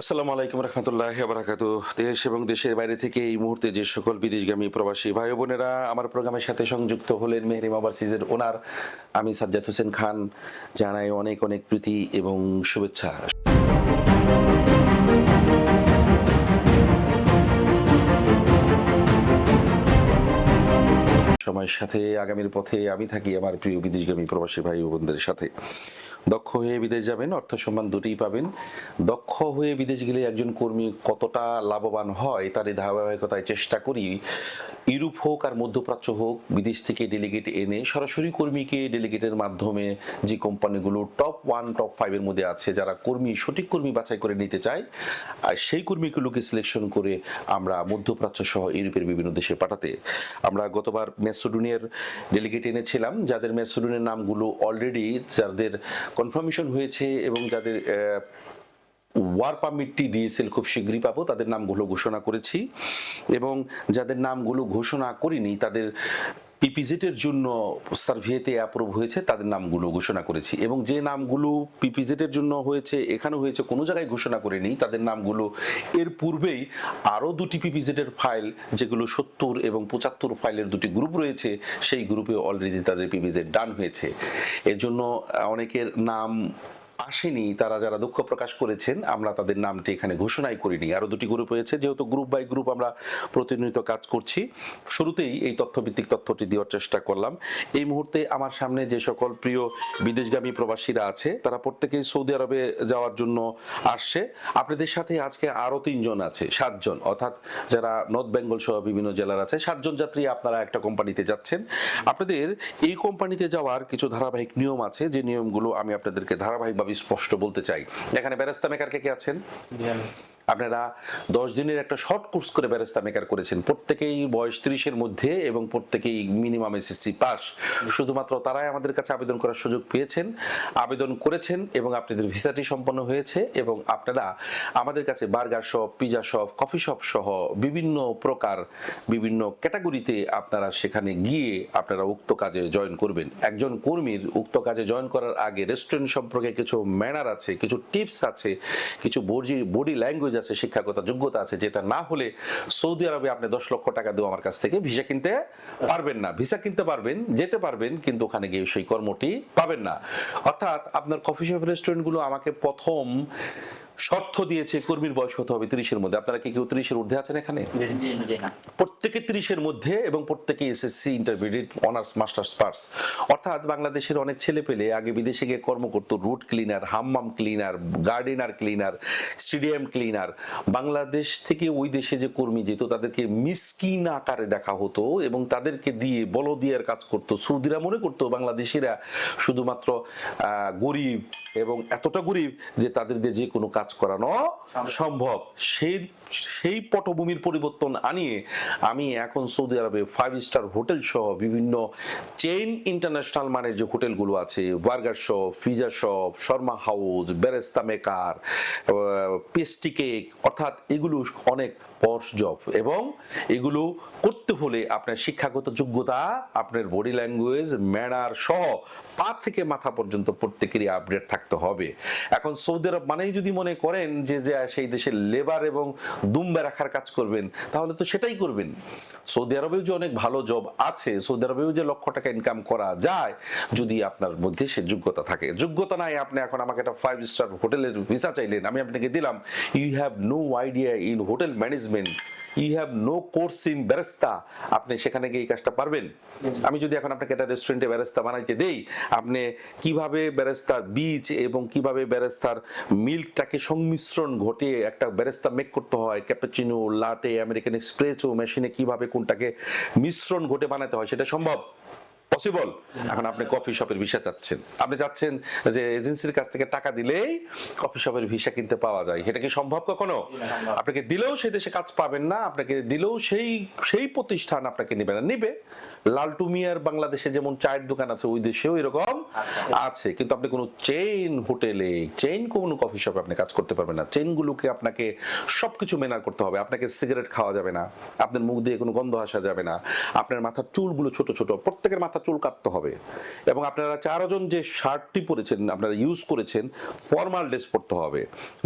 আসসালামু আলাইকুম রহমতুল্লাহ বারাকাত দেশ এবং দেশের বাইরে থেকে এই মুহূর্তে যে সকল বিদেশগামী প্রবাসী ভাই বোনেরা আমার প্রোগ্রামের সাথে সংযুক্ত হলেন মেহরিম ওভারসিজের ওনার, আমি সাজ্জাদ হোসেন খান, জানাই অনেক অনেক প্রীতি এবং শুভেচ্ছা। সময়ের সাথে, আগামীর পথে আমি থাকি আমার প্রিয় বিদেশগামী প্রবাসী ভাই বোনদের সাথে। দক্ষ হয়ে বিদেশ যাবেন, অর্থ সম্মান দুটিই পাবেন। দক্ষ হয়ে বিদেশ গেলে একজন কর্মী কতটা লাভবান হয় তার এই ধারাবাহিকতায় চেষ্টা করি। ইউরোপ হোক আর মধ্যপ্রাচ্য হোক, বিদেশ থেকে ডেলিগেট এনে সরাসরি কর্মীকে ডেলিগেটের মাধ্যমে যে কোম্পানিগুলো টপ ওয়ান টপ ফাইভের মধ্যে আছে, যারা কর্মী, সঠিক কর্মী বাছাই করে নিতে চায়, আর সেই কর্মীগুলোকে সিলেকশন করে আমরা মধ্যপ্রাচ্য সহ ইউরোপের বিভিন্ন দেশে পাঠাতে। আমরা গতবার মেসোডুনিয়ার ডেলিগেট এনেছিলাম, যাদের মেসোডুনের নামগুলো অলরেডি যাদের কনফার্মেশন হয়েছে এবং যাদের ওয়ার পারমিটটি ডিএসএল খুব শীঘ্রই পাবো, তাদের নামগুলো ঘোষণা করেছি এবং যাদের নামগুলো ঘোষণা করিনি, তাদের পিপিজেটের জন্য সার্ভেতে অ্যাপ্রুভ হয়েছে, তাদের নামগুলো ঘোষণা করেছি। এবং যে নামগুলো পিপিজেটের জন্য হয়েছে, এখানে হয়েছে, কোনো জায়গায় ঘোষণা করিনি তাদের নামগুলো এর পূর্বেই আরও দুটি পিপিজেটের ফাইল যেগুলো সত্তর এবং পঁচাত্তর ফাইলের দুটি গ্রুপ রয়েছে, সেই গ্রুপে অলরেডি তাদের পিপিজেড ডান হয়েছে। এর জন্য অনেকের নাম আসেনি, তারা যারা দুঃখ প্রকাশ করেছেন, আমরা তাদের নামটি এখানে ঘোষণাই করিনি। আরও দুটি গ্রুপ হয়েছে যেহেতু গ্রুপ বাই গ্রুপ আমরা প্রতিনিয়ত কাজ করছি। শুরুতেই এই তথ্যভিত্তিক তথ্যটি দেওয়ার চেষ্টা করলাম। এই মুহূর্তে আমার সামনে যে সকল প্রিয় বিদেশগামী প্রবাসীরা আছে, তারা প্রত্যেকেই সৌদি আরবে যাওয়ার জন্য আসছে। আপনাদের সাথে আজকে আরও তিনজন আছে, সাতজন। অর্থাৎ যারা নর্থ বেঙ্গল সহ বিভিন্ন জেলার আছে, সাতজন যাত্রী আপনারা একটা কোম্পানিতে যাচ্ছেন। আপনাদের এই কোম্পানিতে যাওয়ার কিছু ধারাবাহিক নিয়ম আছে, যে নিয়মগুলো আমি আপনাদেরকে ধারাবাহিকভাবে স্পষ্ট বলতে চাই। এখানে ব্যারেস্তা মেকার কে কে আছেন আপনারা দশ দিনের একটা শর্ট কোর্স করে ব্যারেস্তা মেকার করেছেন। প্রত্যেকেই বয়স ত্রিশের মধ্যে এবং প্রত্যেকেই মিনিমাম এসএসসি পাস শুধুমাত্র তারাই আমাদের কাছে আবেদন করার সুযোগ পেয়েছেন, আবেদন করেছেন এবং আপনাদের ভিসাটি সম্পন্ন হয়েছে এবং আপনারা আমাদের কাছে burger shop pizza shop coffee shop সহ বিভিন্ন প্রকার, বিভিন্ন ক্যাটাগরিতে আপনারা সেখানে গিয়ে আপনারা উক্ত কাজে জয়েন করবেন। একজন কর্মীর উক্ত কাজে জয়েন করার আগে রেস্টুরেন্ট সম্পর্কে কিছু ম্যানার আছে, কিছু টিপস আছে, কিছু বডি বডি ল্যাঙ্গুয়েজ আছে, শিক্ষাগত যোগ্যতা আছে, যেটা না হলে সৌদি আরবে আপনি দশ লক্ষ টাকা দিয়ে আমার কাছ থেকে, ভিসা কিনতে পারবেন না। ভিসা কিনতে পারবেন, যেতে পারবেন, কিন্তু ওখানে গিয়ে সেই কর্মটি পাবেন না। অর্থাৎ আপনার কফি শপ রেস্টুরেন্টগুলো আমাকে প্রথম শর্ত দিয়েছে কর্মীর বয়স হতে হবে তিরিশের মধ্যে। আপনারা কি কেউ তিরিশের ঊর্ধ্বে আছেন এখানে? প্রত্যেকে ত্রিশের মধ্যে এবং প্রত্যেকে SSC intermediate honours masters purse অর্থাৎ বাংলাদেশের অনেক ছেলে পেলে আগে বিদেশে গিয়ে কর্ম করতো রুট ক্লিনার হাম্মাম cleaner gardener cleaner stadium cleaner Bangladesh থেকে ওই দেশে যে কর্মী যেত তাদেরকে মিসকিন আকারে দেখা হতো এবং তাদেরকে দিয়ে বলদিয়ার কাজ করতো। সৌদিরা মনে করতো বাংলাদেশিরা শুধুমাত্র আহ, গরিব এবং এতটা গরিব যে তাদের দিয়ে যে কোনো কাজ করানো সম্ভব। সেই সেই পটভূমির পরিবর্তন আনিয়ে আমি এখন সৌদি আরবে ফাইভ স্টার হোটেল সহ বিভিন্ন চেইন ইন্টারন্যাশনাল মানের যে হোটেলগুলো আছে burger shop pizza shop Sharma house barista maker pastry cake অর্থাৎ এগুলো অনেক পর্স জব এবং এগুলো করতে হলে আপনার শিক্ষাগত যোগ্যতা, আপনার বডি ল্যাঙ্গুয়েজ ম্যানার সহ পা থেকে মাথা পর্যন্ত প্রত্যেকেরই আপডেট থাকতে হবে। এখন সৌদি আরব মানেই যদি মনে করেন যে যে সেই দেশের লেবার এবং দুম্বা রাখার কাজ করবেন, তাহলে তো সেটাই করবেন। সৌদি আরবেও যে অনেক ভালো জব আছে, সৌদি আরবেও যে লক্ষ টাকা ইনকাম করা যায়, যদি আপনার মধ্যে সে যোগ্যতা থাকে। যোগ্যতা নাই, আপনি এখন আমাকে একটা ফাইভ স্টার হোটেলের ভিসা চাইলেন, আমি আপনাকে দিলাম you have no idea in hotel management you have no course in barista আপনি সেখানে গিয়ে এই কাজটা পারবেন। আমি যদি এখন আপনাকে একটা রেস্টুরেন্টে ব্যারেস্তা বানাইতে দেই, আপনি কীভাবে ব্যারেস্তার বীজ এবং কীভাবে ব্যারেস্তার মিল্কটাকে সংমিশ্রণ ঘটিয়ে একটা ব্যারেস্তা মেক করতে হয় ক্যাপাচিনো লাটে আমেরিকান এক্সপ্রেসও মেশিনে কীভাবে কোনটাকে মিশ্রণ ঘটে বানাতে হয়, সেটা সম্ভব? পসিবল এখন আপনি কফি শপের ভিসা চাচ্ছেন। আপনি চাচ্ছেন যে এজেন্সির কাছ থেকে টাকা দিলেই কফি শপের ভিসা কিনতে পাওয়া যায়। সেটা কি সম্ভব কখনো? আপনাকে দিলেও সেই দেশে কাজ পাবেন না আপনাকে দিলেও সেই সেই প্রতিষ্ঠান আপনাকে নেবে না। নিবে। লালটু মিয়ার বাংলাদেশে যেমন চায়ের দোকান আছে, ওই দেশেও এরকম আছে। কিন্তু আপনি কোনো চেইন হোটেলে চেইন কোনো কফি শপে আপনি কাজ করতে পারবেন না। চেইনগুলোকে আপনাকে সবকিছু মেনার করতে হবে। আপনাকে সিগারেট খাওয়া যাবে না। আপনার মুখ দিয়ে কোনো গন্ধ আসা যাবে না। আপনার মাথার চুলগুলো ছোট ছোট। প্রত্যেকের মাথার চুল কাটতে হবে। এবং আপনারা চারজন যে শার্টটি পরেছেন, আপনারা ইউজ করেছেন ফর্মাল ড্রেস পরতে হবে,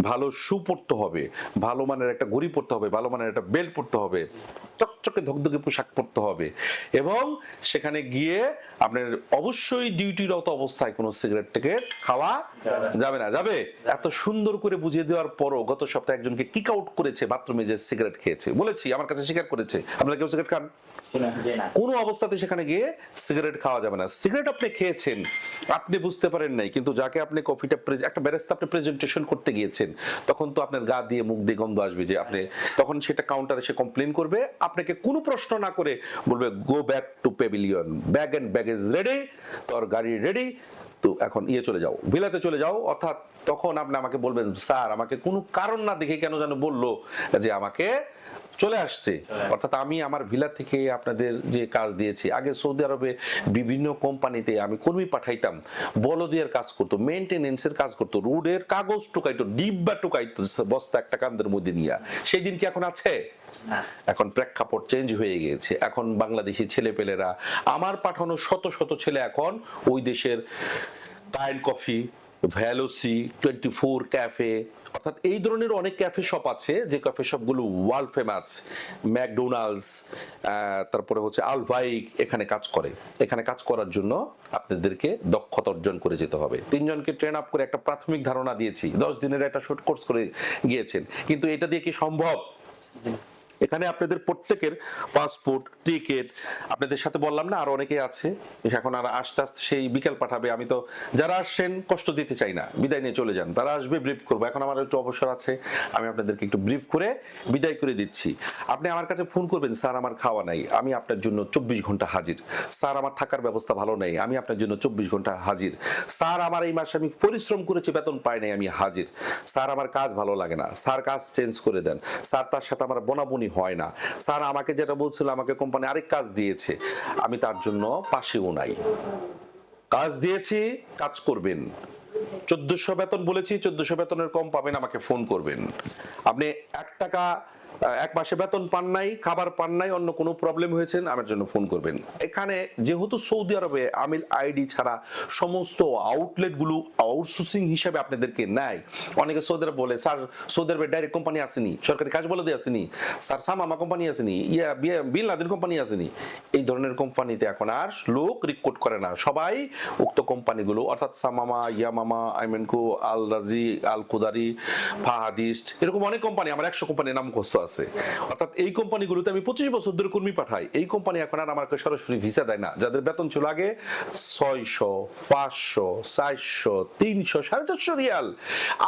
ভালো শু পরতে হবে, ভালো মানের একটা ঘড়ি পরতে হবে, ভালো মানের একটা বেল্ট পরতে হবে। চকচকে ধকধকে পোশাক পরতে হবে। এবং সেখানে গিয়ে আপনার অবশ্যই ডিউটিরত অবস্থায় কোনো সিগারেট টিকেট খাওয়া যাবে না। যাবে? এত সুন্দর করে বুঝিয়ে দেওয়ার পরও গত সপ্তাহে একজনকে কিক আউট করেছে বাথরুমে যে সিগারেট খেয়েছে। বলেছি আমার কাছে স্বীকার করেছে। আপনারা কেউ সিগারেট খান? কোনো অবস্থাতে সেখানে গিয়ে সিগারেট খাওয়া যাবে না। সিগারেট আপনি খেয়েছেন আপনি বুঝতে পারেন নাই কিন্তু যাকে আপনি কফিটা একটা ব্যারেস্তা আপনি প্রেজেন্টেশন করতে গিয়েছেন তখন তো আপনার গা দিয়ে মুখ দিয়ে গন্ধ আসবে যে আপনি তখন সেটা কাউন্টারে সে কমপ্লেন করবে আপনাকে কোনো প্রশ্ন না করে বলবে go back to pavilion bag and baggage ready তোর গাড়ি রেডি তো এখন ইয়ে চলে যাও ভিলাতে চলে যাও। অর্থাৎ তখন আপনি আমাকে বলবেন স্যার আমাকে কোনো কারণ না দেখে কেন যেন বলল যে আমাকে চলে আসছে? অর্থাৎ আমি আমার ভিলা থেকে আপনাদের যে কাজ দিয়েছি আগে সৌদি আরবে বিভিন্ন কোম্পানিতে আমি কর্মী পাঠাইতাম বলদিয়ার কাজ করতো মেনটেনেন্সের কাজ করতো রোডের কাগজ টুকাইতো ডিব্বা টুকাইতো বস্তা একটা কান্দের মধ্যে নিয়ে। সেই দিন কি এখন আছে? এখন প্রেক্ষাপট চেঞ্জ হয়ে গিয়েছে। এখন বাংলাদেশি ছেলেপেলেরা, আমার পাঠানো শত শত ছেলে এখন ওই দেশের কাইল কফি, ভ্যালোসি, টোয়েন্টি ফোর ক্যাফে, অর্থাৎ এই ধরনের অনেক ক্যাফে শপ আছে, যে ক্যাফে শপগুলো ওয়ার্ল্ড ফেমাস ম্যাকডোনাল্ডস তারপরে হচ্ছে আলভাইক এখানে কাজ করে। এখানে কাজ করার জন্য আপনাদেরকে দক্ষতা অর্জন করে যেতে হবে। তিনজনকে ট্রেন আপ করে একটা প্রাথমিক ধারণা দিয়েছি। দশ দিনের একটা শর্ট কোর্স করে গিয়েছেন। কিন্তু এটা দিয়ে কি সম্ভব? এখানে আপনাদের প্রত্যেকের পাসপোর্ট, টিকিট, আপনাদের সাথে বললাম না, আর অনেকে আছে। এখন আর আস্তে আস্তে সেই বিকেল পাঠাবে। আমি তো, যারা আসছেন, কষ্ট দিতে চাই না। বিদায় নিয়ে চলে যান। তারা আসবে ব্রিফ করব। এখন আমার একটু অবসর আছে। আমি আপনাদেরকে একটু ব্রিফ করে বিদায় করে দিচ্ছি। আপনি আমার কাছে ফোন করবেন, স্যার, আমার খাওয়া নাই। আমি আপনার জন্য চব্বিশ ঘণ্টা হাজির। স্যার, আমার থাকার ব্যবস্থা ভালো নেই। আমি আপনার জন্য চব্বিশ ঘণ্টা হাজির। স্যার, আমার এই মাসে আমি পরিশ্রম করেছি, বেতন পাই নাই, আমি হাজির। স্যার, আমার কাজ ভালো লাগে না। স্যার, কাজ চেঞ্জ করে দেন। স্যার, তার সাথে আমার বনাবনি হয় না। স্যার, আমাকে যেটা বলছিল, আমাকে কোম্পানি আরেক কাজ দিয়েছে। আমি তার জন্য পাশেও নাই। কাজ দিয়েছি, কাজ করবেন। চোদ্দশো বেতন বলেছি, চোদ্দশো বেতনের কম পাবেন, আমাকে ফোন করবেন। আপনি এক টাকা এক মাসে বেতন পান নাই, খাবার পান নাই, অন্য কোনো প্রবলেম হয়েছেন আমার জন্য ফোন করবেন। এখানে যেহেতু সৌদি আরবে আমিল আইডি ছাড়া সমস্ত আউটলেটগুলো আউটসোর্সিং হিসাবে আপনাদেরকে নেয়। অনেকে সৌদি আরব বলে, স্যার, সৌদি আরবে ডাইরেক্ট কোম্পানি আসেনি, সরকারি কাজ বলে দিয়ে আসেনি। স্যার, সামামা কোম্পানি আসেনি, ইয়া বিল লাদেন কোম্পানি আসেনি। এই ধরনের কোম্পানিতে এখন আর লোক রিক্রুট করে না। সবাই উক্ত কোম্পানিগুলো অর্থাৎ সামামা, ইয়ামামা, আইমেনকো, আল রাজি, আল কুদারি, ফাহাদিস্ট, এরকম অনেক কোম্পানি আমার একশো কোম্পানির নাম মুখস্থ আছে। অর্থাৎ এই কোম্পানিগুলোতে আমি পঁচিশ বছর ধরে কর্মী পাঠাই। এই কোম্পানি এখন আর আমাকে সরাসরি ভিসা দেয় না। যাদের বেতন ছিল আগে ছয়শো, পাঁচশো, চারশো, তিনশো, সাড়ে চারশো রিয়াল।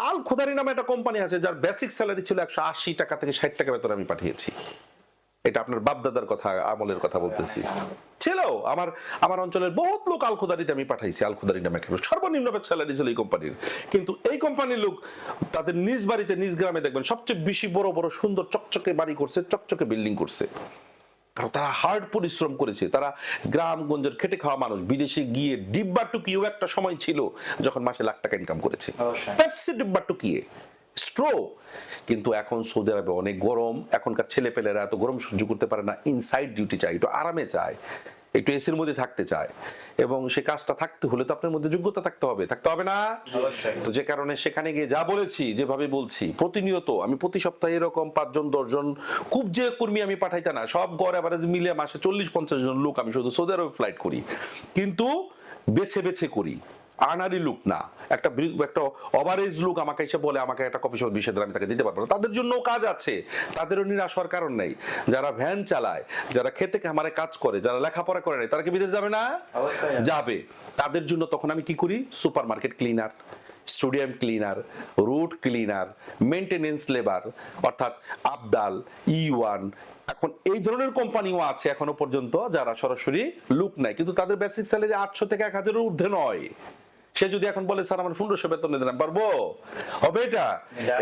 আল খুদারি নামে একটা কোম্পানি আছে, যার বেসিক স্যালারি ছিল একশো আশি টাকা থেকে ষাট টাকা বেতন আমি পাঠিয়েছি। এটা আপনার বাপদাদার কথা আমলের কথা বলতেছি। ছিল আমার আমার অঞ্চলের বহুত লোক আলখুদারিতে আমি পাঠাইছি আলখুদারি নামে একটা সর্বনিম্ন স্যালারি ছিল এই কোম্পানির কিন্তু এই কোম্পানির লোক তাদের নিজ বাড়িতে নিজ গ্রামে দেখবেন সবচেয়ে বেশি বড় বড় সুন্দর চকচকে বাড়ি করছে চকচকে বিল্ডিং করছে। কারণ তারা হার্ড পরিশ্রম করেছে। তারা গ্রামগঞ্জের খেটে খাওয়া মানুষ। বিদেশে গিয়ে ডিব্বা টুকিও একটা সময় ছিল যখন মাসে লাখ টাকা ইনকাম করেছে। পেপসি ডিব্বা টুকিয়ে। স্ট্রো কিন্তু এখন সৌদি আরবে অনেক গরম এখনকার ছেলেপেলেরা এত গরম সহ্য করতে পারে না ইনসাইড ডিউটি চায় একটু আরামে চায় একটু এসির মধ্যে থাকতে চায়। এবং সে কাজটা থাকতে হলে তো আপনার মধ্যে যোগ্যতা থাকতে হবে থাকতে হবে না? তো যে কারণে সেখানে গিয়ে যা বলেছি যেভাবে বলছি প্রতিনিয়ত আমি প্রতি সপ্তাহে এরকম পাঁচজন দশজন খুব যে কর্মী আমি পাঠাইতে না সব গড় অ্যাভারেজ মিলে মাসে চল্লিশ পঞ্চাশ জন লোক আমি শুধু সৌদি আরবে ফ্লাইট করি। কিন্তু বেছে বেছে করি। আনারি লুক না। একটা একটা ওভারেজ লুক আমাকে এসে বলে আমাকে একটা কপি সব বিশ আমি তাকে দিতে পারব না। তাদের জন্য কাজ আছে। তাদেরও নিরাশ হওয়ার কারণ নেই। যারা ভ্যান চালায় যারা খেতে খামারে কাজ করে যারা লেখাপড়া করে নাই তারা কি বিদেশ যাবে না? যাবে। যাবে। তাদের জন্য তখন আমি কি করি? Super market cleaner stadium cleaner route cleaner maintenance labour অর্থাৎ আবদাল ই ওয়ান এখন এই ধরনের কোম্পানিও আছে এখনও পর্যন্ত যারা সরাসরি লুক নাই কিন্তু তাদের বেসিক স্যালারি আটশো থেকে এক হাজারের ঊর্ধ্বে নয়। সে যদি এখন বলে স্যার আমার পনেরোশো বেতন দিলাম পারব? হবে এটা?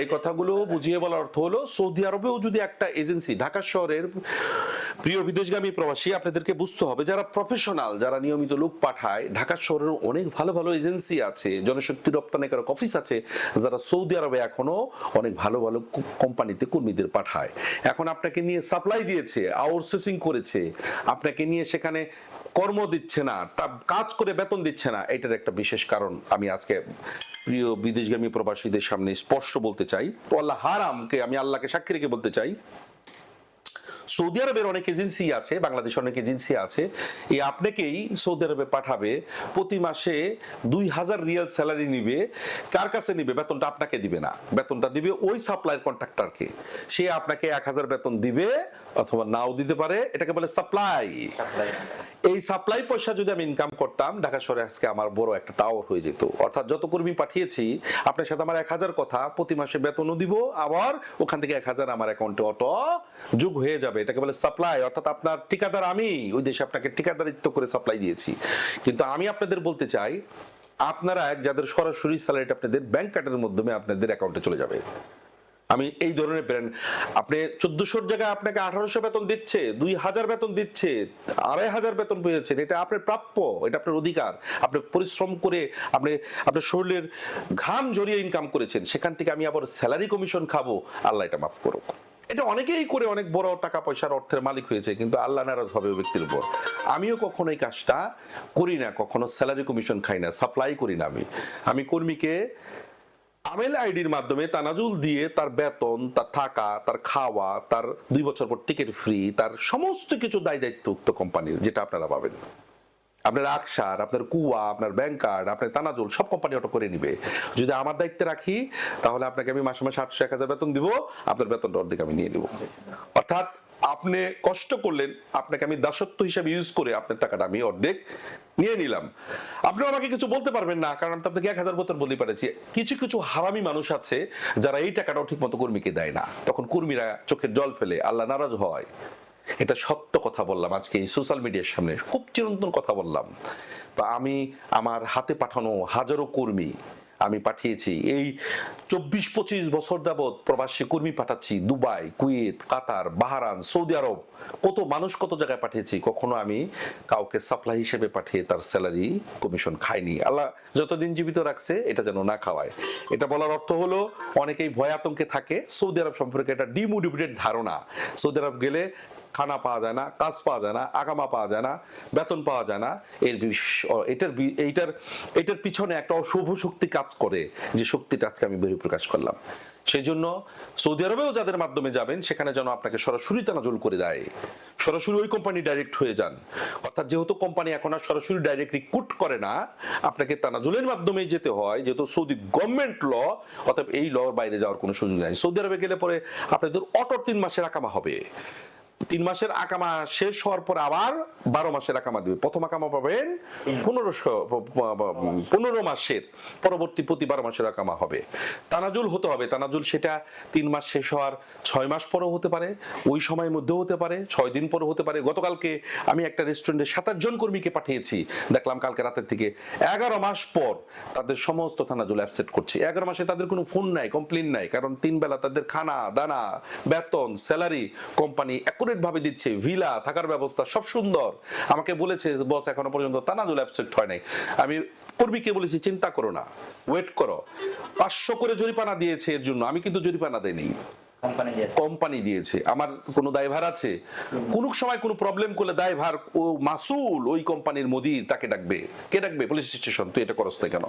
এই কথাগুলো বুঝিয়ে বলার অর্থ হলো সৌদি আরবেও যদি একটা এজেন্সি ঢাকা শহরের প্রিয় বিদেশগামী প্রবাসী আপনাদেরকে বুঝতে হবে যারা প্রফেশনাল যারা নিয়মিত লোক পাঠায় ঢাকা শহরের অনেক ভালো ভালো এজেন্সি আছে জনশক্তি রপ্তানিকারক অফিস আছে যারা সৌদি আরবে এখনও অনেক ভালো ভালো কোম্পানিতে কর্মীদের পাঠায়। এখন আপনাকে নিয়ে সাপ্লাই দিয়েছে আউটসোর্সিং করেছে আপনাকে নিয়ে সেখানে কর্ম দিচ্ছে না কাজ করে বেতন দিচ্ছে না এটার একটা বিশেষ কারণ আমি আজকে প্রিয় বিদেশগামী প্রবাসীদের সামনে স্পষ্ট বলতে চাই আল্লাহ হারামকে আমি আল্লাহকে সাক্ষী রেখে বলতে চাই। সৌদি আরবের অনেক এজেন্সি আছে বাংলাদেশের অনেক এজেন্সি আছে। এই আপনাকেই সৌদি আরবে পাঠাবে প্রতি মাসে দুই হাজার রিয়াল স্যালারি নিবে। কার কাছে নিবে? বেতনটা আপনাকে দিবে না। বেতনটা দিবে ওই সাপ্লাইয়ের কন্ট্রাক্টরকে। সে আপনাকে এক হাজার বেতন দিবে অথবা নাও দিতে পারে এটাকে বলে সাপ্লাই। এই সাপ্লাই পয়সা যদি আমি ইনকাম করতাম ঢাকা শহরে আজকে আমার বড় একটা টাওয়ার হয়ে যেত। অর্থাৎ যত কর্মী পাঠিয়েছি আপনার সাথে আমার এক হাজার কথা প্রতি মাসে বেতনও দিব আবার ওখান থেকে এক হাজার আমার অ্যাকাউন্টে অটো যোগ হয়ে যাবে। এটাকে বলে সাপ্লাই অর্থাৎ আপনার ঠিকাদার আমি, ওই দেশে আপনাকে ঠিকাদারিত্ব করে সাপ্লাই দিয়েছি। কিন্তু আমি আপনাদের বলতে চাই, আপনারা এক যাদের সরাসরি স্যালারিটা আপনাদের ব্যাংক কার্ডের মাধ্যমে আপনাদের অ্যাকাউন্টে চলে যাবে। আমি এই ধরনের ব্র্যান্ড আপনি চোদ্দশোর জায়গায় আপনাকে আঠারোশো বেতন দিচ্ছে, দুই হাজার বেতন দিচ্ছে, আড়াই হাজার বেতন পেয়েছেন, এটা আপনার প্রাপ্য, এটা আপনার অধিকার। আপনি পরিশ্রম করে আপনি, আপনার শরীরের ঘাম জড়িয়ে ইনকাম করেছেন, সেখান থেকে আমি আবার স্যালারি কমিশন খাব। আল্লাহ এটা মাফ করুক। এটা অনেকেই করে অনেক বড় টাকা পয়সার অর্থের মালিক হয়েছে, কিন্তু আল্লাহ নারাজ হবে ওই ব্যক্তির উপর। আমিও কখনো এই কাজটা করি না, কখনো স্যালারি কমিশন খাই না সাপ্লাই করি না আমি। আমি কর্মীকে আমেল আইডির মাধ্যমে তানাজুল দিয়ে তার বেতন, তার থাকা, তার খাওয়া, তার দুই বছর পর টিকিট ফ্রি তার সমস্ত কিছু দায় দায়িত্ব উক্ত কোম্পানির যেটা আপনারা পাবেন। আপনার আকসার আপনার কুয়া, আপনার ব্যাংক কার্ড আপনার তানাজুল, সব কোম্পানি অটো করে নিবে। যদি আমার দায়িত্বে রাখি, তাহলে আপনাকে আমি মাসে মাসে আটশো, এক হাজার বেতন দিব, আপনার বেতনটা অর্ধেক আমি নিয়ে নেব। অর্থাৎ আপনি কষ্ট করলেন, আপনাকে আমি দাসত্ব হিসাবে ইউজ করে আপনার টাকাটা আমি অর্ধেক নিয়ে নিলাম। আপনি আমাকে কিছু বলতে পারবেন না, কারণ আমি তো আপনাকে এক হাজার বোতল বলতে পারেছি। কিছু কিছু হারামি মানুষ আছে, যারা এই টাকাটাও ঠিক মতো কর্মীকে দেয় না। তখন কর্মীরা চোখের জল ফেলে, আল্লাহ নারাজ হয়। এটা সত্য কথা বললাম আজকে এই সোশ্যাল মিডিয়ার সামনে, খুব চিরন্তন কথা বললাম। তো আমি আমার হাতে পাঠানো হাজারো কর্মী আমি পাঠিয়েছি। এই চব্বিশ পঁচিশ বছর যাবৎ প্রবাসী কর্মী পাঠাচ্ছি Dubai, Kuwait, Qatar Bahrain Saudi আরব। কত মানুষ কত জায়গায় পাঠিয়েছি, কখনো আমি কাউকে সাপ্লাই হিসেবে পাঠিয়ে তার স্যালারি কমিশন খাইনি। আল্লাহ যতদিন জীবিত রাখছে, এটা যেন না খাওয়ায়। এটা বলার অর্থ হলো, অনেকেই ভয় আতঙ্কে থাকে। সৌদি আরব সম্পর্কে একটা ডিমোটিভেটেড ধারণা। সৌদি আরব গেলে খানা পাওয়া যায় না, কাজ পাওয়া যায় না, আগামা পাওয়া যায় না, বেতন পাওয়া যায় না, এর এটার এইটার, এটার পিছনে একটা অশুভ শক্তি কাজ করে, যে শক্তিটা আজকে আমি বহিঃপ্রকাশ করলাম। সেই জন্য সৌদি আরবেও যাদের মাধ্যমে যাবেন, সেখানে যেন আপনাকে সরাসরি তানাজুল করে দেয়। সরাসরি ওই কোম্পানি ডাইরেক্ট হয়ে যান। অর্থাৎ যেহেতু কোম্পানি এখন আর সরাসরি ডাইরেক্ট রিক্রুট করে না, আপনাকে তানাজুলের মাধ্যমে যেতে হয়, যেহেতু সৌদি গভর্নমেন্ট ল অর্থাৎ এই লর বাইরে যাওয়ার কোনো সুযোগ নাই। সৌদি আরবে গেলে পরে আপনাদের অটো তিন মাসের আকামা হবে। তিন মাসের আকামা শেষ হওয়ার পর আবার বারো মাসের আকামা দিবে। প্রথম আকামা পাবেন পনেরোশো পনেরো মাসের, পরবর্তী প্রতি বারো মাসের আকামা হবে। তানাজুল হতে হবে। তানাজুল সেটা তিন মাস শেষ হওয়ার ছয় মাস পরেও হতে পারে, ওই সময়ের মধ্যেও হতে পারে, ছয় দিন পরেও হতে পারে। গতকালকে আমি একটা রেস্টুরেন্টে সাতাশ জন কর্মীকে পাঠিয়েছি। দেখলাম কালকে রাতের থেকে এগারো মাস পর তাদের সমস্ত থানাজুল অ্যাপসেট করছে। এগারো মাসে তাদের কোনো ফোন নাই, কমপ্লেন নাই, কারণ তিন বেলা তাদের খানা, দানা, বেতন, স্যালারি কোম্পানি অ্যাকুরেট ভাবে দিচ্ছে, ভিলা, থাকার ব্যবস্থা, সব সুন্দর। আমাকে বলেছে, বস, এখনও পর্যন্ত তানাজুল অ্যাবসেক্ট হয় নাই। আমি কর্মীকে বলেছি, চিন্তা করো না ওয়েট করো। পাঁচশো করে জরিপানা দিয়েছে এর জন্য, আমি কিন্তু জরিপানা দেয়নি কোম্পানি দিয়েছে। আমার কোনো দায়ভার আছে? সময় কোনো প্রবলেম করলে দায়ভার ও মাসুল ওই কোম্পানির মোদির তাকে ডাকবে। কে ডাকবে? পুলিশ স্টেশন তুই এটা করস কেন?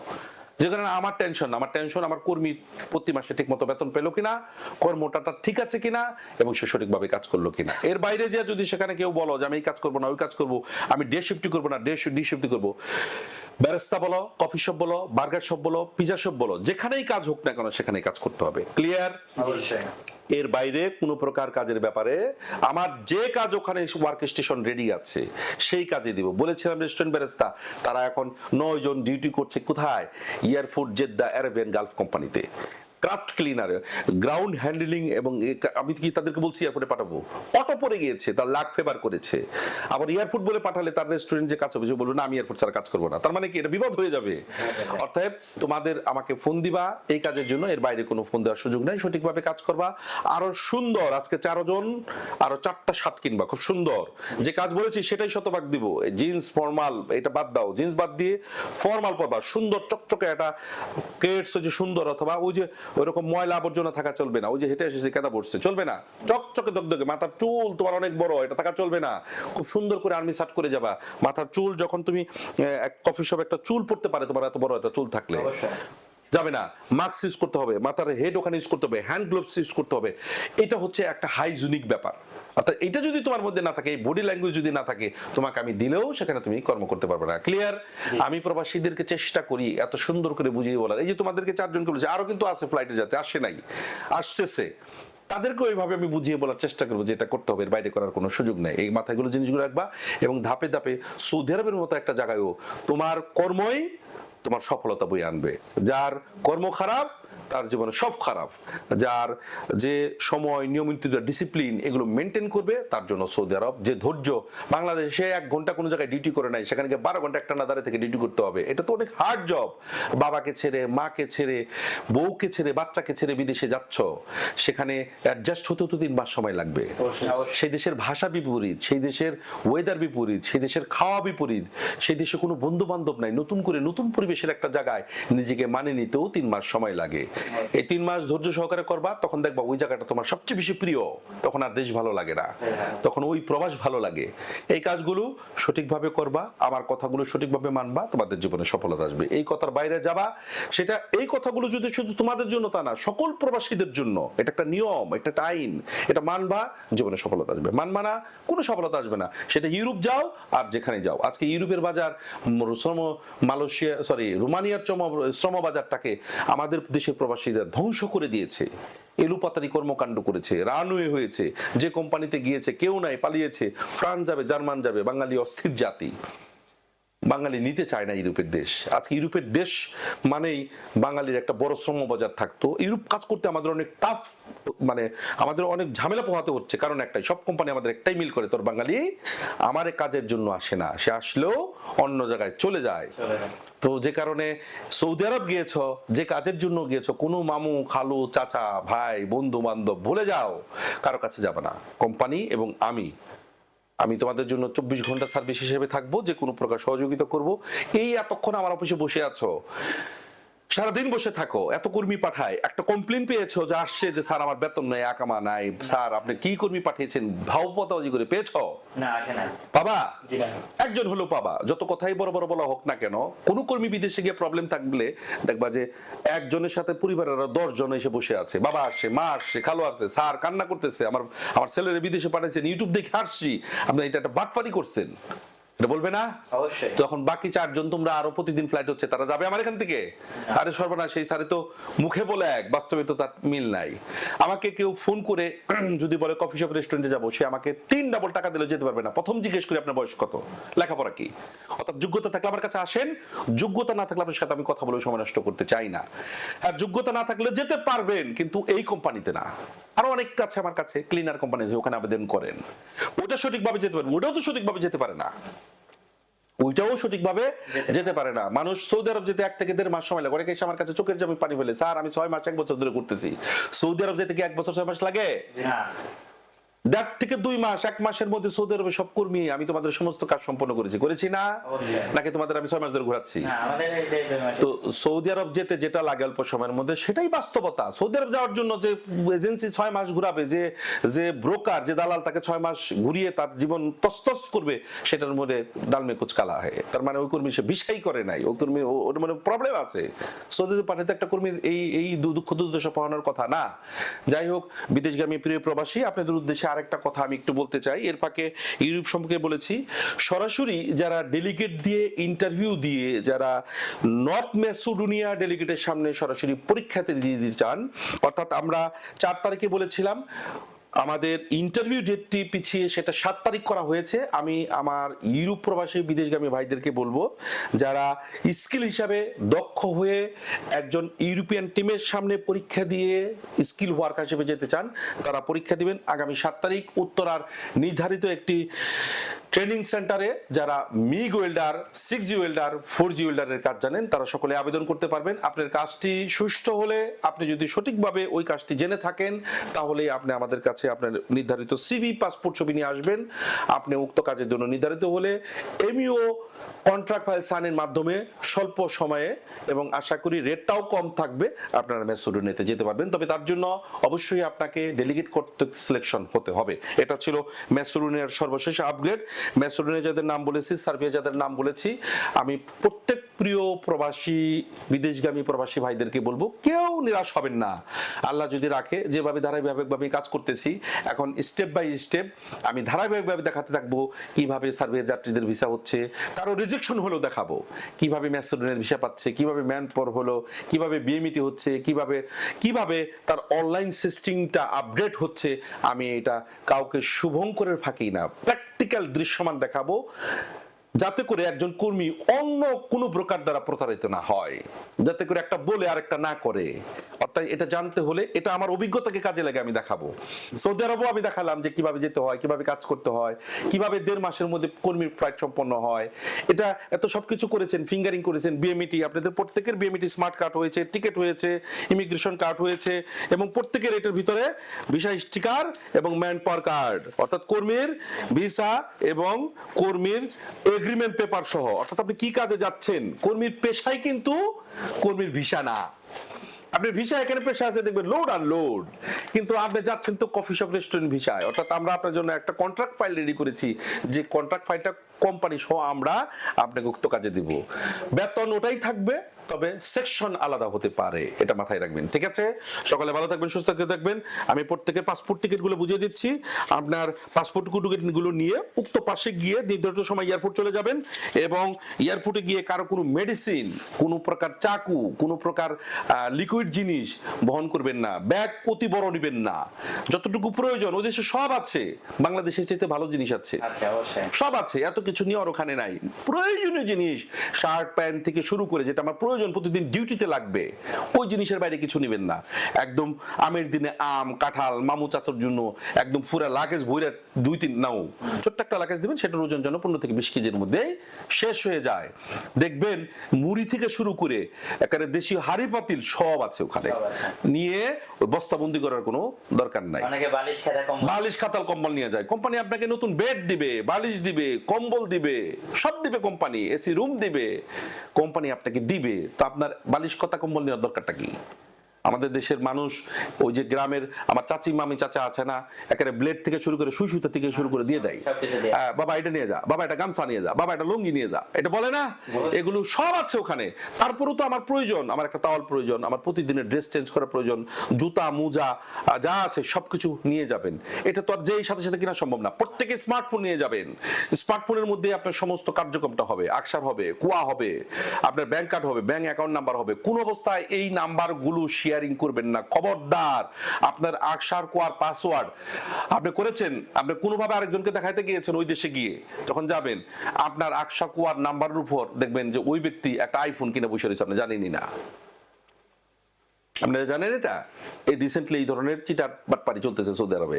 যে কারণে আমার টেনশন আমার টেনশন আমার কর্মী প্রতি মাসে ঠিক মতো বেতন পেল কিনা, কর্মটা ঠিক আছে কিনা, এবং সে সঠিকভাবে কাজ করল কিনা। এর বাইরে যে যদি সেখানে কেউ বলো যে আমি এই কাজ করব না, ওই কাজ করব, আমি ডে শিফটি করব না ডে ডি শিফটি করব ব্যারেস্তা বলো কফি শপ বলো বার্গার শপ বলো পিজা শপ বলো যেখানেই কাজ হোক না কেন সেখানেই কাজ করতে হবে। ক্লিয়ার এর বাইরে কোনো প্রকার কাজের ব্যাপারে আমার যে কাজ ওখানে ওয়ার্ক স্টেশন রেডি আছে সেই কাজে দিব। বলেছিলাম রেস্টুরেন্ট ব্যারেস্তা তারা এখন নয় জন ডিউটি করছে কোথায়? এয়ারফোর্ট জেদ্দা অ্যারেবিয়ান গালফ কোম্পানিতে ক্রাফট ক্লিনার গ্রাউন্ড হ্যান্ডলিং এবং আমি কি তাদেরকে বলছি এয়ারপোর্টে পাঠাবো? অটো পরে গিয়েছে, তার লাখ ফেভার করেছে। আবার এয়ারপোর্ট বলে পাঠালে তার রেস্টুরেন্ট যে কাজ হবে, সে বলব, না, আমি এয়ারপোর্ট ছাড়া কাজ করব না। তার মানে কি, এটা বিপদ হয়ে যাবে। অর্থাৎ তোমাদের আমাকে ফোন দিবা, এই কাজের জন্য, এর বাইরে কোনো ফোন দেওয়ার সুযোগ নাই, সঠিকভাবে কাজ করবা। আরও সুন্দর, আজকে চারো জন আরও চারটা শার্ট কিনবা, খুব সুন্দর। যে কাজ বলেছি, সেটাই শতভাগ দিব। জিন্স ফর্মাল এটা বাদ দাও। জিন্স বাদ দিয়ে ফর্মাল পরবা। সুন্দর চকচকে একটা কেটস যে সুন্দর, অথবা ওই যে ওইরকম ময়লা আবর্জনা থাকা চলবে না। ওই যে হেঁটে এসেছে কেদা পড়ছে? চলবে না। চকচকে দগদগে। মাথার চুল তোমার অনেক বড়, এটা থাকা চলবে না। খুব সুন্দর করে আর্মি শার্ট করে যাবা। মাথার চুল যখন তুমি কফি শপ একটা চুল পড়তে পারে তোমার এত বড় একটা চুল থাকলে। যাবে না। মাস্ক ইউজ করতে হবে মাথার হেড ওখানে ইউজ করতে হবে হ্যান্ড গ্লোভস ইউজ করতে হবে। এটা হচ্ছে একটা হাইজেনিক ব্যাপার। অর্থাৎ এটা যদি তোমার মধ্যে না থাকে এই বডি ল্যাঙ্গুয়েজ যদি না থাকে তোমাকে আমি দিলেও সেখানে তুমি কর্ম করতে পারবে না। ক্লিয়ার আমি প্রবাসীদেরকে চেষ্টা করি এত সুন্দর করে বুঝিয়ে বলার। এই যে তোমাদেরকে চারজনকে বলেছি আরও কিন্তু আছে ফ্লাইটে যাতে আসে নাই আসতেছে। তাদেরকে ওইভাবে আমি বুঝিয়ে বলার চেষ্টা করব যে এটা করতে হবে এর বাইরে করার কোনো সুযোগ নেই। এই মাথাগুলো জিনিসগুলো রাখবা এবং ধাপে ধাপে সৌদি আরবের মতো একটা জায়গায়ও তোমার কর্মই তোমার সফলতা বই আনবে। যার কর্ম খারাপ তার জীবনে সব খারাপ। যার যে সময় নিয়মিত ডিসিপ্লিন এগুলো মেনটেন করবে তার জন্য সৌদি আরব যে ধৈর্য বাংলাদেশে এক ঘণ্টা কোনো জায়গায় ডিউটি করে নাই সেখানে বারো ঘণ্টা একটা না দাঁড়িয়ে থেকে ডিউটি করতে হবে। এটা তো অনেক হার্ড জব বাবাকে ছেড়ে মাকে ছেড়ে বউকে ছেড়ে বাচ্চাকে ছেড়ে বিদেশে যাচ্ছ সেখানে অ্যাডজাস্ট হতে হতে তিন মাস সময় লাগবে। সেই দেশের ভাষা বিপরীত সেই দেশের ওয়েদার বিপরীত সেই দেশের খাওয়া বিপরীত সেই দেশে কোনো বন্ধু বান্ধব নাই। নতুন করে নতুন পরিবেশের একটা জায়গায় নিজেকে মানিয়ে নিতেও তিন মাস সময় লাগে। এই তিন মাস ধৈর্য সহকারে করবা তখন দেখবা ওই জায়গাটা তোমার সবচেয়ে বেশি প্রিয়। তখন আর দেশ ভালো লাগে না। তখন ওই প্রবাস ভালো লাগে। এই কাজগুলো সঠিকভাবে করবা আমার কথাগুলো সঠিকভাবে মানবা তোমাদের জীবনে সফলতা আসবে। এই কথার বাইরে যাবা সেটা এই কথাগুলো যদি শুধু তোমাদের জন্য তা না সকল প্রবাসীদের জন্য এটা একটা নিয়ম এটা একটা আইন এটা মানবা জীবনে সফলতা আসবে। মানবা না কোনো সফলতা আসবে না। সেটা ইউরোপ যাও আর যেখানে যাও। আজকে ইউরোপের বাজার শ্রম মালয়েশিয়া সরি রোমানিয়ার শ্রম শ্রম বাজারটাকে আমাদের দেশের প্রবাসীদের ধ্বংস করে দিয়েছে। এলুপাতারি কর্মকাণ্ড করেছে, রানওয়ে হয়েছে, যে কোম্পানিতে গিয়েছে, কেউ নাই, পালিয়েছে ফ্রান্স যাবে, জার্মান যাবে, বাঙালি অস্থির জাতি। বাঙালি নিতে চায় না ইউরোপের দেশ। আজকে ইউরোপের দেশ মানেই বাঙালির একটা বড় শ্রম বাজার থাকতো। ইউরোপ কাজ করতে আমাদের অনেক টাফ মানে আমাদের অনেক ঝামেলা পোহাতে হচ্ছে। কারণ একটাই সব কোম্পানি আমাদের একটাই মিল করে। তোর বাঙালি আমার কাজের জন্য আসে না। সে আসলেও অন্য জায়গায় চলে যায়। তো যে কারণে সৌদি আরব গিয়েছ যে কাজের জন্য গিয়েছ কোনো মামু খালু চাচা ভাই বন্ধু বান্ধব ভুলে যাও। কারও কাছে যাবে না। কোম্পানি এবং আমি আমি তোমাদের জন্য চব্বিশ ঘণ্টা সার্ভিস হিসেবে থাকব, যে কোনো প্রকার সহযোগিতা করব। এই এতক্ষণ আমার অফিসে বসে আছো। সারাদিন বসে থাকো এত কর্মী পাঠায় একটা কমপ্লেন পেয়েছ যে আসছে যে স্যার আমার বেতন নেই আকামা নাই স্যার আপনি কি কর্মী পাঠিয়েছেন ভাবপতাবাজি করে পেয়েছ? না বাবা একজন হলো পাবা যত কথাই বড় বড় বলা হোক না কেন কোন কর্মী বিদেশে গিয়ে প্রবলেম থাকলে দেখবা যে একজনের সাথে পরিবারের দশ জন এসে বসে আছে। বাবা আসছে মা আসছে খালো আসছে স্যার কান্না করতেছে আমার আমার ছেলের বিদেশে পাঠাইছেন ইউটিউব দেখে আসছি আপনি এটা একটা বাটফারি করছেন। এটা বলবে না? অবশ্যই। তখন বাকি চারজন তোমরা আরও প্রতিদিন ফ্লাইট হচ্ছে তারা যাবে আমার এখান থেকে? আরে সেই স্যারে তো মুখে বলে এক বাস্তবে তো তার মিল নাই। আমাকে কেউ ফোন করে যদি বলে কফি শপ রেস্টুরেন্টে যাব সে আমাকে তিন ডাবল টাকা দিলে যেতে পারবে না। প্রথম জিজ্ঞেস করি আপনার বয়স কত? লেখাপড়া কি? অর্থাৎ যোগ্যতা থাকলে আমার কাছে আসেন যোগ্যতা না থাকলে আপনার সাথে আমি কথা বলে সময় নষ্ট করতে চাই না। আর যোগ্যতা না থাকলে যেতে পারবেন কিন্তু এই কোম্পানিতে না। আরও অনেক কাছে আমার কাছে ক্লিনার কোম্পানি ওখানে আবেদন করেন। ওটা সঠিকভাবে যেতে পারেন ওটাও তো সঠিকভাবে যেতে পারে না। ওইটাও সঠিকভাবে যেতে পারে। না। মানুষ সৌদি আরব যেতে এক থেকে দেড় মাস সময় লাগে। অনেকে আমার কাছে চোখের জমি পানি ফেলে স্যার আমি ছয় মাস এক বছর ধরে করতেছি সৌদি আরব যেতে কি এক বছর ছয় মাস লাগে? না। দেড় থেকে দুই মাস এক মাসের মধ্যে সৌদি আরবে সব কর্মী আমি তোমাদের সমস্ত কাজ সম্পন্ন করেছি। করেছি না? নাকি তোমাদের আমি ছয় মাস ধরে ঘোরাচ্ছি? তো সৌদি আরব যেতে যেটা লাগে অল্প সময়ের মধ্যে সেটাই বাস্তবতা। সৌদি আরব যাওয়ার জন্য যে এজেন্সি ছয় মাস ঘুরাবে যে যে ব্রোকার যে দালাল তাকে ছয় মাস ঘুরিয়ে তার জীবন তস্তস করবে সেটার মধ্যে ডালমে কুচকালা হয়। তার মানে ওই কর্মী সে বিষাই করে নাই। ওই কর্মী ওর মানে প্রবলেম আছে। সৌদিতে পাঠাতে একটা কর্মীর এই এই দুঃখ দুর্দশা পাওয়ানোর কথা না। যাই হোক বিদেশগামী প্রিয় প্রবাসী আপনাদের উদ্দেশ্যে আরেকটা কথা আমি একটু বলতে চাই। এর ফাঁকে ইউরোপ সম্পর্কে বলেছি, সরাসরি যারা ডেলিগেট দিয়ে ইন্টারভিউ দিয়ে যারা নর্থ মেসোডোনিয়া ডেলিগেটের সামনে সরাসরি পরীক্ষাতে দিয়ে দিতে চান, অর্থাৎ আমরা চার তারিখে বলেছিলাম আমাদের ইন্টারভিউ ডেটটি পিছিয়ে সেটা সাত তারিখ করা হয়েছে। আমি আমার ইউরোপ প্রবাসী বিদেশগামী ভাইদেরকে বলব, যারা স্কিল হিসাবে দক্ষ হয়ে একজন ইউরোপিয়ান টিমের সামনে পরীক্ষা দিয়ে স্কিল ওয়ার্কার হিসেবে যেতে চান, তারা পরীক্ষা দিবেন আগামী সাত তারিখ উত্তরার নির্ধারিত একটি ট্রেনিং সেন্টারে। যারা MIG welder, six G welder, four G ওয়েল্ডারের কাজ জানেন, তারা সকলে আবেদন করতে পারবেন। আপনার কাজটি সুষ্ঠু হলে আপনি যদি সঠিকভাবে ওই কাজটি জেনে থাকেন তাহলে আপনি আমাদের কাছে আপনার নির্ধারিত সিভি পাসপোর্ট ছবি নিয়ে আসবেন। আপনি উক্ত কাজের জন্য নির্ধারিত হলে এমইও কন্ট্রাক্ট ফাইল সাইনের মাধ্যমে স্বল্প সময়ে এবং আশা করি রেটটাও কম থাকবে আপনারা মেসোডোনেতে যেতে পারবেন। তবে তার জন্য অবশ্যই আপনাকে ডেলিগেট করতে সিলেকশন হতে হবে। এটা ছিল মেসোডোনের সর্বশেষ আপগ্রেড মেসোডোনে যাদের নাম বলেছি, সার্বিয়া যাদের নাম বলেছি, আমি প্রত্যেক প্রিয় প্রবাসী, বিদেশগামী প্রবাসী ভাইদেরকে বলব, কেউ নিরাশ হবেন না। আল্লাহ যদি রাখে, যেভাবে, ধারাবাহিকভাবে কাজ করতেছি এখন স্টেপ বাই স্টেপ আমি ধারাবাহিকভাবে দেখাতে থাকব কীভাবে সার্বিয়ার যাত্রীদের ভিসা হচ্ছে, কারও রিজেকশন হলো দেখাবো। কীভাবে ম্যাসেডোনের ভিসা পাচ্ছে, কীভাবে ম্যান পর হলো, কীভাবে বিএমইটি হচ্ছে, কীভাবে কীভাবে তার অনলাইন সিস্টেমটা আপডেট হচ্ছে, আমি এটা কাউকে শুভঙ্করের ফাঁকি না প্র্যাকটিক্যাল দৃশ্যমান দেখাবো। যাতে করে একজন কর্মী অন্য কোনো প্রকার দ্বারা প্রতারিত না হয়, যাতে করে একটা বলে আর একটা না করে। অর্থাৎ এটা জানতে হলে এটা আমার অভিজ্ঞতাকে কাজে লাগে, আমি দেখাবো। সৌদি আরবও আমি দেখালাম যে কীভাবে যেতে হয়, কীভাবে কাজ করতে হয়, কীভাবে দেড় মাসের মধ্যে কর্মীর ফ্লাইট সম্পন্ন হয়। এটা এত সবকিছু করেছেন ফিঙ্গারিং করেছেন বিএমইটি আপনাদের প্রত্যেকের বিএমইটি স্মার্ট কার্ড হয়েছে টিকিট হয়েছে ইমিগ্রেশন কার্ড হয়েছে, এবং প্রত্যেকের এটার ভিতরে ভিসা স্টিকার এবং ম্যান পাওয়ার কার্ড অর্থাৎ কর্মীর ভিসা এবং কর্মীর এগ্রিমেন্ট পেপার সহ। অর্থাৎ আপনি কি কাজে যাচ্ছেন? কর্মীর পেশায় কিন্তু কর্মীর ভিসা না। আপনি ভিসা, এখানে পেশা আছে, দেখবেন লোড আর লোড কিন্তু আপনি যাচ্ছেন তো কফি শপ রেস্টুরেন্ট ভিসায়। অর্থাৎ আমরা আপনার জন্য একটা কন্ট্রাক্ট ফাইল রেডি করেছি। যে কন্ট্রাক্ট ফাইলটা কোম্পানি সহ আমরা আপনাকে উক্ত কাজে দিব। বেতন ওটাই থাকবে তবে সেকশন আলাদা হতে পারে এটা মাথায় রাখবেন ঠিক আছে? সকালে ভালো থাকবেন সুস্থ থাকবেন। আমি প্রত্যেকের পাসপোর্ট টিকিটগুলো বুঝিয়ে দিচ্ছি। আপনার পাসপোর্টগুলো নিয়ে উক্ত পাশে গিয়ে নির্ধারিত সময় এয়ারপোর্ট চলে যাবেন এবং এয়ারপোর্টে গিয়ে কারও কোনো মেডিসিন কোনো প্রকার চাকু কোনো প্রকার লিকুইড জিনিস বহন করবেন না ব্যাগ অতি বড় নেবেন না। যতটুকু প্রয়োজন ওই দেশে সব আছে বাংলাদেশের চাইতে ভালো জিনিস আছে। সব আছে এত কিছু নিয়ে আর ওখানে নাই। প্রয়োজনীয় জিনিস শার্ট প্যান্ট থেকে শুরু করে যেটা আমার প্রয়োজন প্রতিদিন ডিউটিতে লাগবে ওই জিনিসের বাইরে কিছু নেবেন না। একদম আমের দিনে আম কাঁঠাল মামু চাচার জন্য একদম পুরা লাগেজ ভরে দুই তিন নাও ছোট্ট একটা লাগেজ দিবেন সেটার ওজন যেন পনেরো থেকে বিশ কেজির মধ্যে শেষ হয়ে যায়। দেখবেন মুড়ি থেকে শুরু করে একেবারে দেশীয় হাড়ি পাতিল সব আছে ওখানে। নিয়ে বস্তাবন্দি করার কোনো দরকার নাই। বালিশ বালিশ খাতাল কম্বল নিয়ে যায়। কোম্পানি আপনাকে নতুন বেড দিবে বালিশ দিবে কম্বল দিবে, সব দিবে কোম্পানি, এসি রুম দিবে, কোম্পানি আপনাকে দিবে। তো আপনার বালিশ কথা কম্বল নেওয়ার দরকারটা কি? আমাদের দেশের মানুষ ওই যে গ্রামের আমার চাচি মামি চাচা আছে না একেবারে ব্লেড থেকে শুরু করে সুই সুতা থেকে শুরু করে দিয়ে দেয়। বাবা এটা নিয়ে যা বাবা এটা গামছা নিয়ে যা বাবা এটা লুঙ্গি নিয়ে যা এটা বলে না? এগুলো সব আছে ওখানে। তারপরেও তো আমার প্রয়োজন আমার একটা তাওয়াল প্রয়োজন আমার প্রতিদিনের ড্রেস চেঞ্জ করা প্রয়োজন জুতা মোজা যা আছে সবকিছু নিয়ে যাবেন। এটা তো আর যেই সাথে সাথে কিনা সম্ভব না প্রত্যেকে স্মার্টফোন নিয়ে যাবেন। স্মার্টফোনের মধ্যে আপনার সমস্ত কার্যক্রমটা হবে আকসার হবে কুয়া হবে আপনার ব্যাংক কার্ড হবে ব্যাংক অ্যাকাউন্ট নাম্বার হবে কোন অবস্থায় এই নাম্বারগুলো শেয়ারিং করবেন না। খবরদার, আপনার আশার কোয়ার পাসওয়ার্ড আপনি করেছেন, আপনি কোনোভাবে আরেকজনকে দেখাইতে গিয়েছেন ওই দেশে গিয়ে, যখন যাবেন, আপনার আকসা কোয়ার নাম্বারের উপর দেখবেন যে ওই ব্যক্তি একটা আইফোন কিনে বসে রয়েছে, আপনি জানেনই না। আপনারা জানেন এটা? এই রিসেন্টলি এই ধরনের চিটার বাটপারি চলতেছে সৌদি আরবে।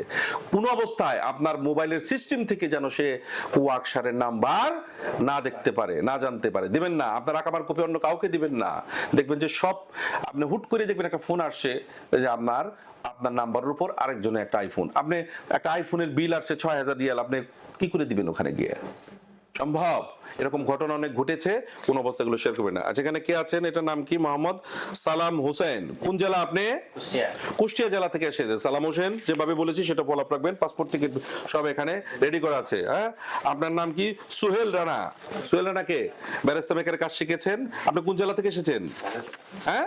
কোন অবস্থায় আপনার মোবাইলের সিস্টেম থেকে যেন সে কুয়াকসারের নাম্বার না দেখতে পারে, না জানতে পারে। দিবেন না, আপনার আঁকাবার কপি অন্য কাউকে দিবেন না। দেখবেন যে সব, আপনি হুট করে দেখবেন একটা ফোন আসছে যে আপনার আপনার নাম্বারের উপর আরেকজনের একটা আইফোন আপনি একটা আইফোনের বিল আসছে ছয় হাজার রিয়াল, আপনি কি করে দিবেন ওখানে গিয়ে? সম্ভব? এরকম ঘটনা অনেক ঘটেছে কোন অবস্থাগুলো শেয়ার করবেন না। আচ্ছা এখানে কে আছেন? এটার নাম কি? মোহাম্মদ সালাম হোসেন। কোন জেলা আপনি? কুষ্টিয়া। জেলা থেকে এসেছে সালাম হোসেন যেভাবে বলেছি সেটা ফলো রাখবেন। পাসপোর্ট টিকিট সব এখানে রেডি করা আছে হ্যাঁ? আপনার নাম কি? সুহেল রানা। সুহেল রানা কে? ব্যারেস্তা কাজ শিখেছেন। আপনি কোন জেলা থেকে এসেছেন? হ্যাঁ?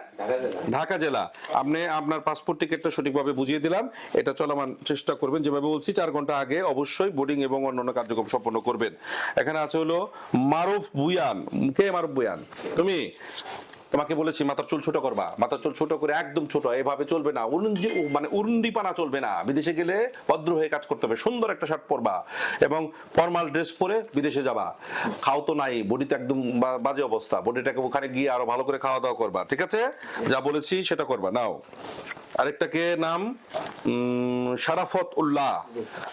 ঢাকা জেলা। আপনি আপনার পাসপোর্ট টিকিটটা সঠিকভাবে বুঝিয়ে দিলাম। এটা চলমান চেষ্টা করবেন। যেভাবে বলছি চার ঘণ্টা আগে অবশ্যই বোর্ডিং এবং অন্যান্য কার্যক্রম সম্পন্ন করবেন। এখানে আছে হলো মারুফ বুয়ান কে মারুফ বুয়ান। তুমি, তোমাকে বলেছি, মাথার চুল ছোট করবা। মাথার চুল ছোট করে একদম ছোট, এভাবে চলবে না। মানে উরুন্ডিপানা চলবে না। বিদেশে গেলে ভদ্র হয়ে কাজ করতে হবে, সুন্দর একটা শার্ট পরবা এবং ফর্মাল ড্রেস পরে বিদেশে যাবা। খাও তো নাই, বডিতে একদম বাজে অবস্থা। বডিটাকে ওখানে গিয়ে আরও ভালো করে খাওয়া দাওয়া করবা, ঠিক আছে? যা বলেছি সেটা করবা, নাও। আরেকটাকে নাম উম, শারাফত উল্লাহ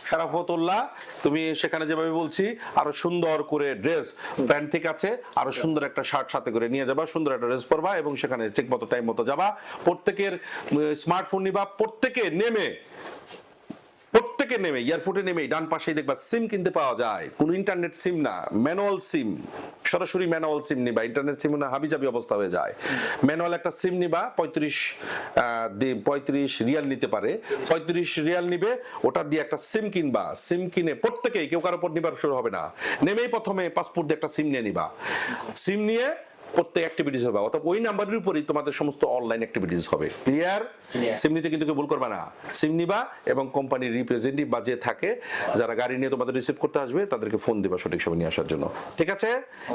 শারাফত উল্লাহ তুমি সেখানে যেভাবে বলছি আরও সুন্দর করে ড্রেস প্যান্ট ঠিক আছে আরও সুন্দর একটা শার্ট সাথে করে নিয়ে যাবা সুন্দর একটা ড্রেস পরবা এবং সেখানে ঠিক মতো টাইম মতো যাবা। প্রত্যেকের স্মার্টফোন নিবা প্রত্যেকে নেমে প্রত্যেকে নেমে, এয়ারপোর্টে নেমে ডান পাশেই দেখবা সিম কিনতে পাওয়া যায়। কোন ইন্টারনেট সিম না, ম্যানুয়াল সিম। সরাসরি ম্যানুয়াল সিম নিবা, ইন্টারনেট সিম না হাবিজাবি অবস্থা হয়ে যায়। ম্যানুয়াল একটা সিম নিবা, পঁয়ত্রিশ পঁয়ত্রিশ রিয়াল নিতে পারে। পঁয়ত্রিশ রিয়াল নিবে, ওটা দিয়ে একটা সিম কিনবা। সিম কিনে প্রত্যেকেই, কেউ কারোর নিবার শুরু হবে না। নেমেই প্রথমে পাসপোর্ট দিয়ে একটা সিম নিয়ে নিবা। সিম নিয়ে প্রত্যেক অ্যাক্টিভিটিস হবে। অর্থাৎ ওই নাম্বারের উপরেই তোমাদের সমস্ত অনলাইন অ্যাক্টিভিটিস হবে। Clear Clear. সিম নিতে কিন্তু কেউ ভুল করবে না। সিম নিবা এবং কোম্পানির রিপ্রেজেন্টেটিভ বা যে থাকে যারা গাড়ি নিয়ে তোমাদের রিসিভ করতে আসবে তাদেরকে ফোন দিবা সঠিক সময় নিয়ে আসার জন্য। ঠিক আছে?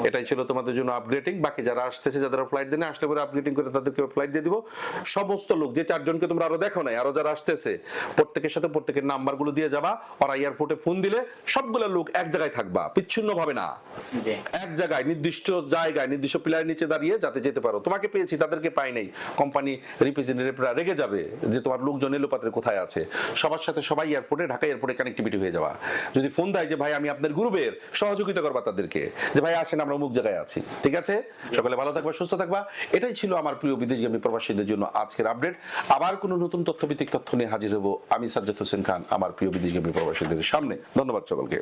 এটাই ছিল তোমাদের জন্য আপগ্রেডিং বাকি যারা আসতেছে যারা ফ্লাইট দেনে আসলে পরে আপগ্রেডিং করে তাদেরকে ফ্লাইট দিয়ে দিব। সমস্ত লোক যে চারজনকে তোমরা আরও দেখো নাই আরও যারা আসতেছে প্রত্যেকের সাথে প্রত্যেকের নাম্বারগুলো দিয়ে যাবা। ওরা এয়ারপোর্টে ফোন দিলে সবগুলো লোক এক জায়গায় থাকবা। বিচ্ছিন্ন ভাবে না এক জায়গায় নির্দিষ্ট জায়গায় নির্দিষ্ট পিলার নিচে দাঁড়িয়ে যাতে যেতে পারো। তোমাকে পেয়েছি, তাদেরকে পাই নাই। কোম্পানি রিপ্রেজেন্টেটিভরা রেগে যাবে যে তোমার লোকজন এলো পাত্রে কোথায় আছে। সবার সাথে সবাই এয়ারপোর্টে ঢাকা এয়ারপোর্টে কানেক্টিভিটি হয়ে যাওয়া। যদি ফোন দেয় যে, ভাই, আমি আপনার গ্রুপের সহযোগিতা করবা তাদেরকে। যে, ভাই, আসেন, আমরা অমুক জায়গায় আছি। ঠিক আছে? সকালে ভালো থাকবা, সুস্থ থাকবা। এটাই ছিল আমার প্রিয় বিদেশগামী প্রবাসীদের জন্য আজকের আপডেট আবার কোনো নতুন তথ্যভিত্তিক তথ্য নিয়ে হাজির হব আমি সাজ্জাদ হোসেন খান, আমার প্রিয় বিদেশগামী প্রবাসীদের সামনে। ধন্যবাদ সকলকে।